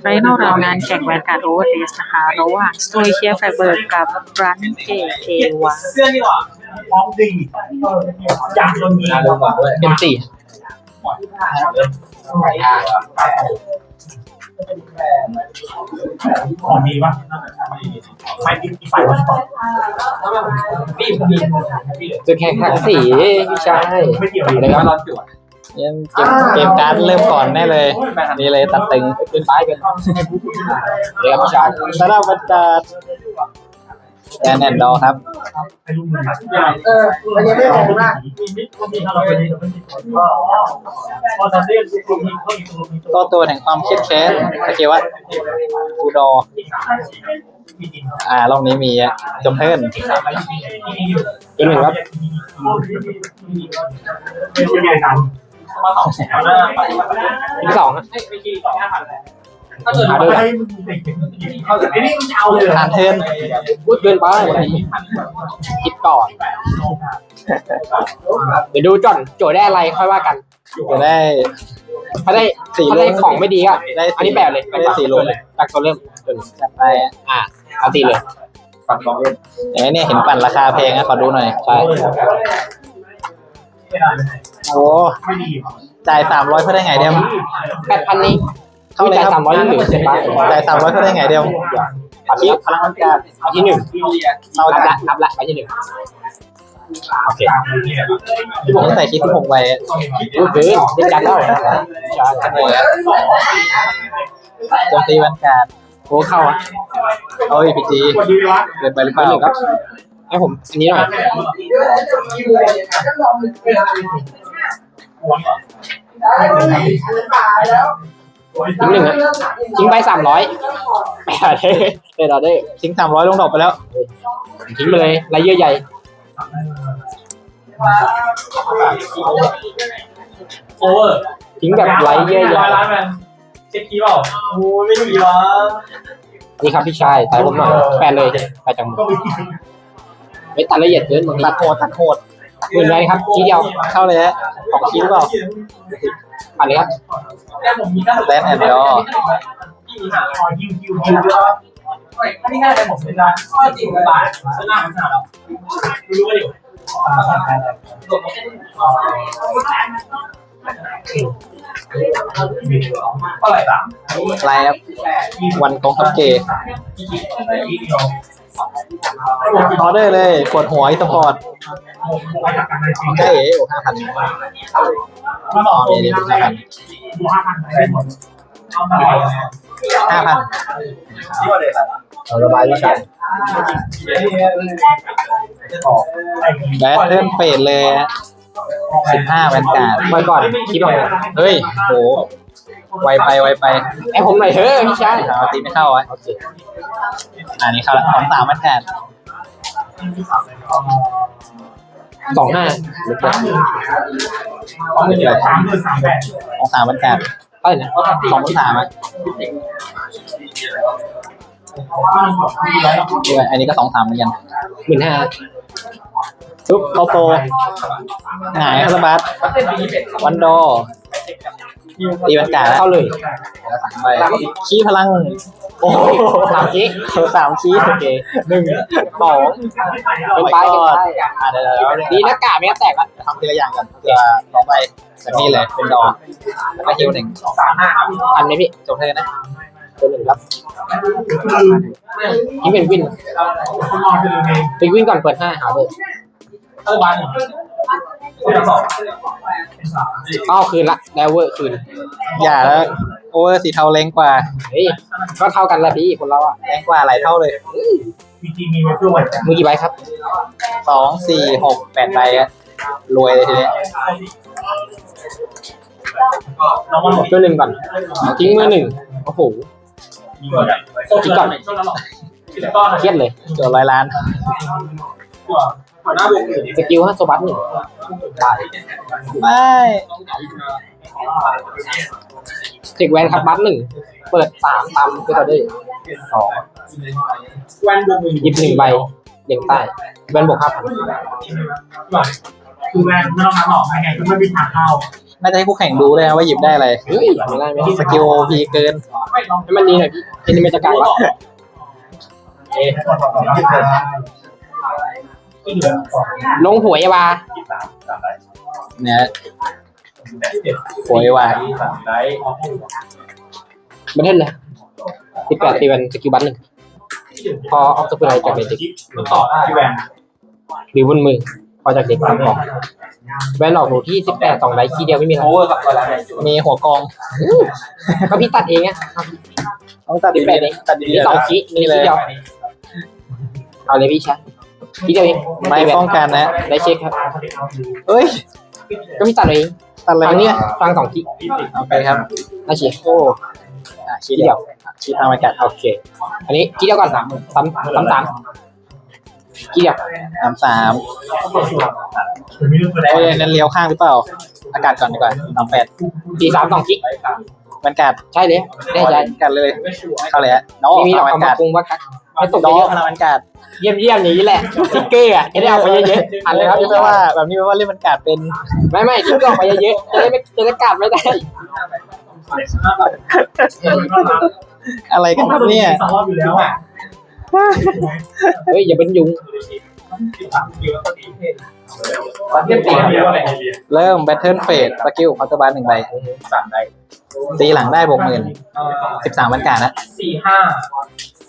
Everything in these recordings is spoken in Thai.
ไฟนอลราวงานแข่งแวนการ์ดโอเวอร์เทสนะคะระหว่างสโตเชียไฟเบิร์กกับรันเกเทวาเสื้อนี่หว่าพร้อมดีอยากโดนมีเอ็มสี่ของมีปะไม่ติดไฟวะจะแข่งขันสีพี่ชายไม่เกี่ยวอะไรครับยัง เกมเกมการ์ดเริ่มก่อนแน่เลย นี่เลยตัดตึงเป็นป้ายกันเดี๋ยวพี่ชายสำหรับบรรดาแอนแอนดอครับเออมันยังไม่ออกนะมีมิดก็มีถ้าเราไปนี่เราไม่มีคนพอทำได้ตัวมีเขาอีกตัวตัวแห่งความเครียดแค้นสเกวัตกูดออ่ารอบนี้มีอะจมเทิร์นเป็นหนึ่งครับ เป็นยังไงกันมาสองแถวหน้าอีกสองถ้าเกิดเราให้มึงติดไอ้นี่มึงเอาเลยผ่านเทิร์นพูดเกินไปคิดก่อนเดี๋ยวดูจอนโจทย์ได้อะไรค่อยว่ากันจะได้ถ้าได้สี่ถ้าลูได้กของไม่ดีก็ได้อันนี้แปลเลยได้สี่ลูกจากตัวเริ่มจนจัดไปอ่าเอาตีเลยเอ้เนี่ยเห็นปั่นราคาแพงอะขอดูหน่อยใช่ โอ้ไม่ดีจ่ายสามร้อยเพื่อได้ไงเดียวแปดพันนี้เข้าเลยครับสามร้อยเหลือใช่ปะจ่ายสามร้อยเพื่อได้ไงเดียวพันคินี้ดพลังมันการอันที่หนึ่งเรานับจะละนับละไปที่หนึ่งโอเคที่ผมใส่คิดที่ผมไว้รู้เกินได้การแล้วขโมยอะโจมตีวันการโอ้เข้าอะเอาอีพีจีกดดีวะเกินไปหรือเปไปล่าหนึ่งครับ ให้ผมอันนี้หน่อยทิ้งหนึ่งอะทิ้งไปสามร้อยแปดเด้อเด้อทิ้งสามร้อยลงดอกไปแล้ว ทิ้งไปเลยไรเยื่อใยโอเวอร์ทิ้งแบบไรเยื่อใยร้อยล้านแมนเช็คคีย์เปล่าโอ้ยไม่ดีวะนี่ครับพี่ชายถ่ายผมหน่อยแปดเลยไปจังก็ไม่ดี ไม่ตัดละเอียดเกินบางทีตัดโหดตัดโหดหมื่นไรครับทีเดียวเข้าเลยฮะของคิดหรือเปล่าผ่านเลยครับแค่ผมมีแค่แลนด์แอนด์ดอที่มีหาคอยฮิวฮิวฮิวเยอะถ้านี่ง่ายแต่ผมเป็นร้านก็จริงกระบาดชนะมันชนะเรารู้ว่าอยู่เท่าไหร่ต่างไลน์ครับวันกองทัพเกย์ ออเดอร์เลยปวดหัวอีสปอร์ตใช่เอ๋โอ้ห้าพันมาบอมีนี่ห้าพันห้าพันห้าพันเอาระบายพี่ชายแบทเริ่มเฟดเลยสิบห้าแวนการ์ดไปก่อนคิดหน่อยเฮ้ยโห ไวไปไวไปไอ้ผมหน่อยเฮ้ยพี่ชายเอาตีไม่เข้าอะอันนี้เข้าละสองสามแวนการ์ดสองห้าไม่เป็นไรสามหมื่นสามแปดสองสามแวนการ์ดเท่าไหร่นะสองสามอะด้วยอันนี้ก็สองสามเหมือนกันหมื่นห้าซุปเขาโฟหงายคาราบัสวันดอ ตีแวนการ์ดเข้าเลยไปขี้พลัง โอ้โหสามคีสามขี้โอเคหนึ่งสองเป็นไปเป็นไปอะเดี๋ยวเดี๋ยวเดี๋ยวดีนะกาไม่งั้นแตกอะทำทีละอย่างกันเพื่อต่อไปแบบนี้เลยเป็นดอแล้วก็ฮิวหนึ่งสองสามห้าทันไหมพี่จบเลยนะตัวหนึ่งครับทิ้งเป็นวินคุณนอนคือไงเป็นวินก่อนเปิดห้าหาเลยเออวันคุณส องอ้าวคืนละแล้วเวอร์คืน อย่าแล้วโอเวอร์สีเทาแรงกว่าเฮ้ยก็เท่ากันแหละพี่คนเราอะแรงกว่าหลายเท่าเลยพีจีมีไว้เพื่อไว้มือกี่ใบครับสองสี่หกแปดใบอะรวยเลยทีนี้เรามาหมดตัวหนึ่งก่อนทิ้งมือหนึ่งโอ้โหคิดก่อนช่วงนั้นหรอคิดก่อนเครียดเลยเจอร้อยล้านหัวหน้าวง สกิลฮะโซบัสหนึ่งตายไม่เทคแวนครับบัสหนึ่ง เปิดสามตามก็จะได้สองแวนวงหยิบหนึ่งใบเลียงใต้แวนบวกห้าพันคือแวนไม่ต้องมาหลอกไงคือไม่มีทางเข้าน่าจะให้คู่แข่งดูด้วยนะว่าหยิบได้อะไรเฮ้ยไม่ได้ไม่ได้สกิลพีเกินให้มันดีหน่อยพี่ทีนี้มันจะกลางวะเอ๊ะ ที่เหลือลงหวยว่าเนี่ยโวยว่าบันเทิงเลยสิบแปดตีวันสกิลบัตหนึ่งพอออกสกุลไรจากเด็กต่อที่แวนหรือบนมือพอจากเด็กทำออกแวนออกหนูที่สิบแปดสองไรคีย์เดียวไม่มีอะไรโอเวอร์กับอะไรมีหัวกองก็พี่ตัดเองอะต้องตัดสิบแปดเองตัดดีมีสองคีย์มีคีย์เดียวเอาเลยพี่ชา ยคีย์เดียวเองไม่ป้องกันนะ ได้เช็คครับเอ้ย ก็พี่ตัดเองตัดเลยฟังเนี่ยฟังสองคีย์เอาไปครับได้เช็คโอ้อะชี้เดียวชี้ทางอากาศโอเค อันนี้คีย์เดียวก่อนสามสามสามสามคีย์เดียวสามสามเอ้ยนั่นเลี้ยวข้างหรือเปล่า อากาศก่อนดีกว่าสามแปดสี่สามสองคีย์บรรยากาศใช่เลยได้ใจกันเลย เข้าเลยฮะน้องมีมีพดอกลังบรรเอายามาศปรุงว่าครั บไม่ตกน้องเยอะพลังบรรยากาศเยี่ยมเยี่ยมอย่างนี้แหละติ๊กเกอร์อะจะได้เอาไปเยอะๆอันเลยครับนี่แปลว่าแบบนี้แปลว่าเล่นบรรยากาศเป็น ไม่ไม่ติ๊กเกอร์ออกไปเยอะๆจะได้ไม่จะได้กลับไม่ได้ อะไรกันครับเนี่ยสองรอบอยู่แล้วอะเฮ้ยอย่าเป็นยุงเทียบตีเดียวอะไรเริ่มแบทเทิลเฟสสกิลพัตเตอร์บาร์หนึ่งใบสามได้ตีหลังได้บวกหมื่นสิบสามบรรยากาศนะสี่ห้า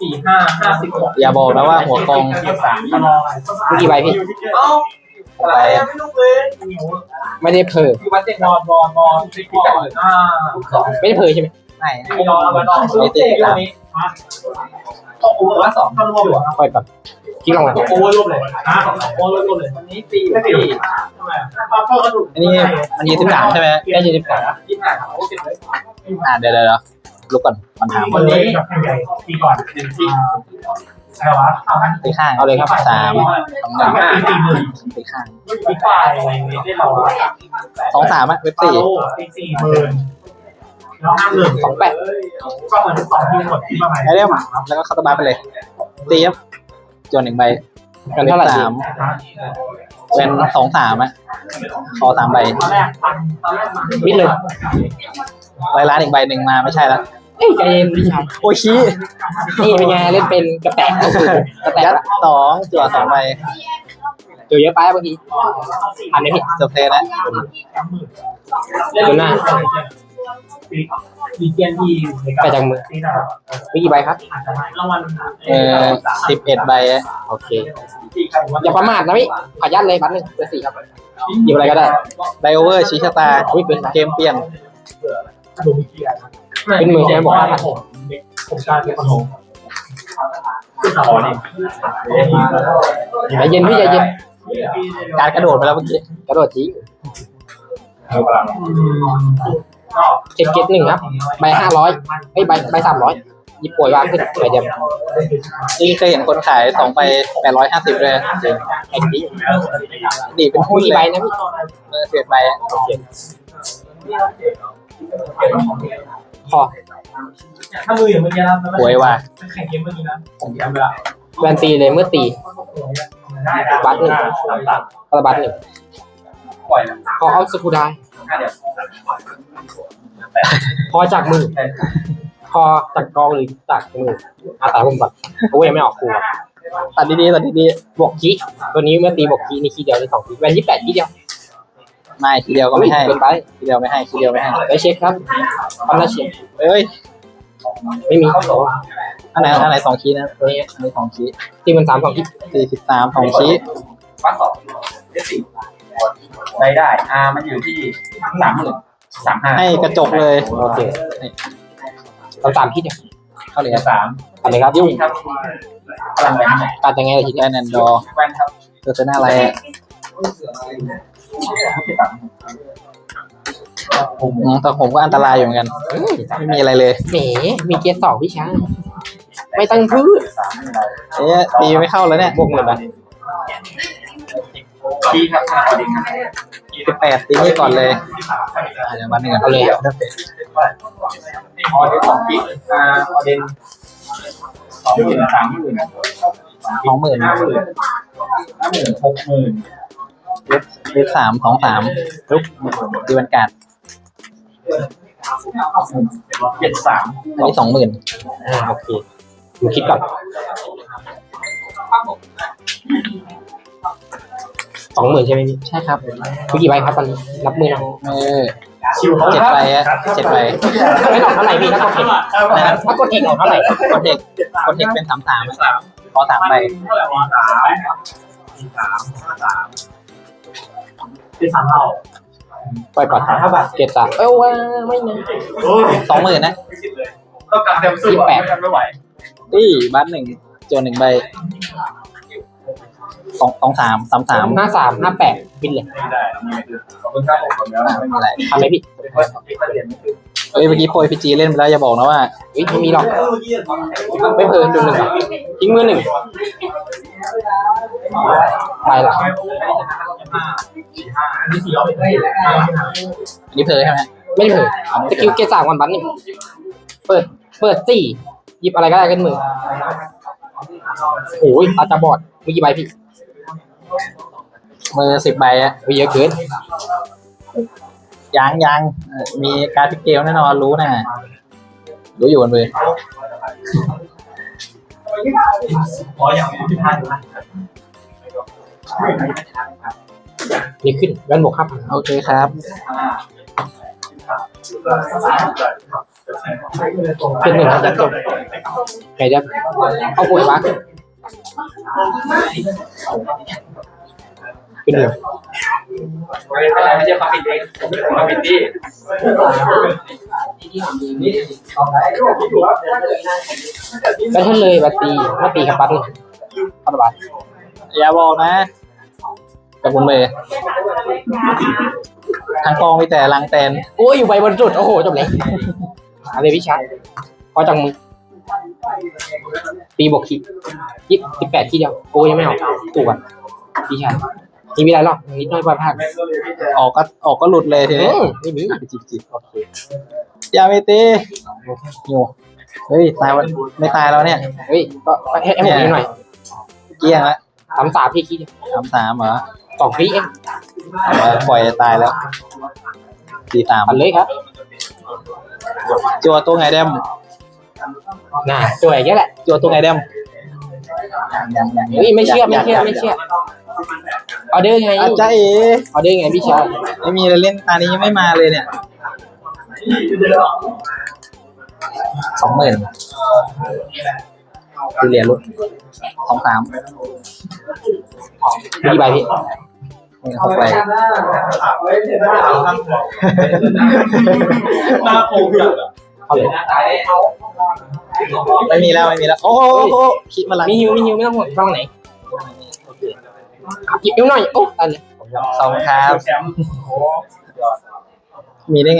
สี่ห้าห้าสิบหกอย่าบอกนะว่าหัวกองสามตลอดเมื่อกี้ใบพี่เอ้าอะไรไม่รู้เลยไม่ได้เพอที่วัดเจ็ดบอลบอลบอลสิบแปดห้าสองไม่ได้เพอใช่ไหมไม่ไม่ยอมมาดองไม่ตีกันนี้ต้องโอเวอร์ละสองเข้ารวมอยู่ปล่อยก่อนคิดลงมาโอเวอร์รวมเลยฮะโอเวอร์รวมเลยวันนี้ตีไม่ตีทำไมพ่อพ่อกระดูกอันนี้มันยี่สิบสามใช่ไหมได้ยี่สิบสามยี่สิบสามโอ้สิบเลยอ่าเดี๋ยวเดี๋ยวเดี๋ยว ลุกก่อนปัญหาวันนี้แบบใหญ่ตีก่อนหนึ่งทีอะไรวะทำมันตีข้างเอาเลยครับสามสามตีหมื่นตีข้างตีฝ่ายอะไรเงี้ยได้เราสองสามอะเว็บสี่ตีสี่หมื่นแล้วห้าหมื่นสองแปดก็เหมือนสองทีหมดที่ประมาณไอเดียมแล้วก็เข้าตบาร์ไปเลยตีครับจวนหนึ่งใบกันเท่าไหร่สามเป็นสองสามอะคอสามใบตอนแรกตอนแรกมันมิดเลยใบล้านอีกใบหนึ่งมาไม่ใช่ละ เอ้ยใจเย็นพี่ชายโอ้ยชี้นี่เป็นไงเล่นเป็นกระแตกก็คือกระแตกยัดละสองจั่วสองใบเจอเยอะไปบางทีอันนี้พี่จบเทนนะดูหน้ามีเกียนที่ในไปจากมือที่เรามีกี่ใบครับอาจจะรางวัลเออสิบเอ็ดใบอะโอเค อย่าประมาทนะพี่ขอยัดเลยบัตรหนึ่งเบอร์สี่ครับหยิบอะไรก็ได้ไดโอเวอร์ชี้ชะตาอุ้ยเป็นเกมเปลี่ยนดูมี เกียร์เป็นมือใช่ไหมบอกว่าผมผมการเป็นคนโหคือต่อนี่ใจเย็นพี่ใจเย็นการกระโดดไปแล้วเมื่อกี้กระโดดทิ้งก็เจ็ดเจ็ดหนึ่งครับใบห้าร้อยไอ้ยใบใบสามร้อยหยิบป่วยวางขึ้นใบเดียวนี่เคยเห็นคนขายสองไปแปดร้อยห้าสิบเลยไอ้นี้ดีเป็นหุ้นมีเลใบยนะพี่เออเสียดใบอะ คอถ้ามืออย่างเมื่อกี้นะหวยว่ะแข่งเกมเมื่อกี้นะผมจำเวลาแวนตีเลยเมื่อตีได้บัตรหนึ่งกระบัตรหนึ่งปล่อยพอเอาสกูได้พอจากมือพอจากกองหรือจากมืออาตาผมก่อนโอ้ยยังไม่ออกครูครับตัดดีๆตัดดีบวกคีตัวนี้เมื่อตีบวกคีนี่คีเดียวในสองคีแวนยี่แปดคีเดียวๆ ไม่ทีเดียวก็ไม่ให้เกินไป ทีเดียวไม่ให้ทีเดียวไม่ให้ได้เช็คครับทำหน้าเช็คเอ้ยไม่มีอันไหนอันไหนสองคีย์นะตัวนี้อันนี้สองคีย์ตีมันสามสองคีสี่สิบสามสองคีย์วัดสองได้สี่รายได้อ่ามันอยู่ที่สามหมื่นสามห้าให้กระจกเลยโอเคสามสามคีเดียวเข้าเหรียญสามอันนี้ครับยุ่งครับพลังแรงไหนการยังไงล่ะทีแกเนี้ยนแอนดอร์แวนครับเจอเซน่าอะไร อะอืมแต่ผมก็อันตรายอยู่เหมือนกัน ไม่มีอะไรเลยแหมมีเกียร์สองพี่ช้างไม่ตั้งพืชเอ๊ะตีไม่เข้าแล้วเนี่ยบวกหนึ่งไปที่ครับสวัสดีครับสิบแปดตีนี่ก่อนเลยอะเดี๋ยวมาหนึ่งเอาเลยออเดนสองปีอ่าออเดนสองหมื่นสามหมื่นสองหมื่นห้าหมื่นห้าหมื่นหกหมื่น เวฟสามสองสามลุกตีบรรยากาศเจ็ดสามอันนี้สองหมื่นอ่าโอเคดูคิดก่อนสองหมื่นใช่ไหมพี่ใช่ครับคุกี่ใบครับตอนนี้รับมือนะเออเจ็ดใบอะเจ็ดใบไม่ออกเท่าไหร่พี่ถ้ากดเทคนะครับถ้ากดเทคออกเท่าไหร่กดเด็กกดเด็กเป็นสามสามขอสามใบเท่าไหร่วะสามสามสาม เป็นสามเท่าปล่อยก่อนห้าบาทเกตสามเอ้ยว่าไม่นะโอ้ยสองหมื่นนะต้องการเต็มสู้แปดไม่ไหวนี่บัตหนึ่งจนหนึ่งใบสองสองสามสามสามห้าสามห้าแปดบินเลยไม่ได้ขอบคุณครับผมแล้วไม่มีอะไรทำไหมพี่เอ้ยเมื่อกี้โพยพีจีเล่นไปแล้วอย่าบอกนะว่าเฮ้ยไม่มีหรอกไม่เพลินดูหนึ่งหรอกทิ้งมือหนึ่ง ไปหลังอยอันนี้เพลใช่ไหมไม่เผลอสกิลเกตสามวันบัตหนึ่งเปิด เปิดสี่หยิบอะไรก็ได้กันมือโอ้ยตาจะบอดมีกี่ใบพี่ มือสิบใบอะมีเยอะเกินยังยังมีการพิเกลแน่นอนรู้นะรู้อยู่บนมือ อ๋ออย่างที่ห้าอยู่นะนี่ขึ้นแว่นบวกครับโอเคครับเป็นหนึ่งนะจะจบไงจะเอาปุ๋ยบ้างเป็นหนึ่งไม่ใช่ความผิดเองความผิดที่แบทเทิลเลยบัตตีมาตีกับบัตหนึ่งพันบาทอย่าบอกนะกับบนมือทางกองมีแต่ลังแตนโอ้ยอยู่ใบบนจุด โอ้โหจบเลยอะไรพี่ชัดพอจังมือตีบวกขีดยี่สิบแปดที่เดียวโอ้ยยังไม่ออกถูกอะพี่ชัด มีมีอะไรหรอกนิดหน้อยปลายภาคออกก็ออกก็หลุดเลยทีเอนี้อไม่มีจิบจิบโอเคอย่าไปตีอยู่เฮ้ยตายวันไม่ตายแล้วเนี่ยเฮ้ยก็ให้ให้ผมนิดหน่อยเกลี้ยงละสามสามพี่คิดเดียวสามสามเหรอสองพี่เองเอาไว้ปล่อยตายแล้วสี่สามปันเลยครับจัวตัวไงแดมน่าจ่วยแค่แหละจัวตัวไงแดมยังยังยังเฮ้ยไม่เชื่อไม่เชื่อยังไม่เชื่อ ออเดอร์ไงอาจารย์เอ๋ออเดอร์ไงพี่ชายไม่มีอะไรเล่นตานี้ยังไม่มาเลยเนี่ยสองหมื่นคือเหรียญลุกสองสามมีกี่ใบพี่เข้าไปหน้าโป่งจัดเอาเลยไม่มีแล้วไม่มีแล้ว โอ้โหคิดมาละมีฮิวมีฮิวไม่ต้องห่วงฟังไหน หยิบฮิวหน่อย โอ้ตายเลยสองครับ แชมป์มีได้ไง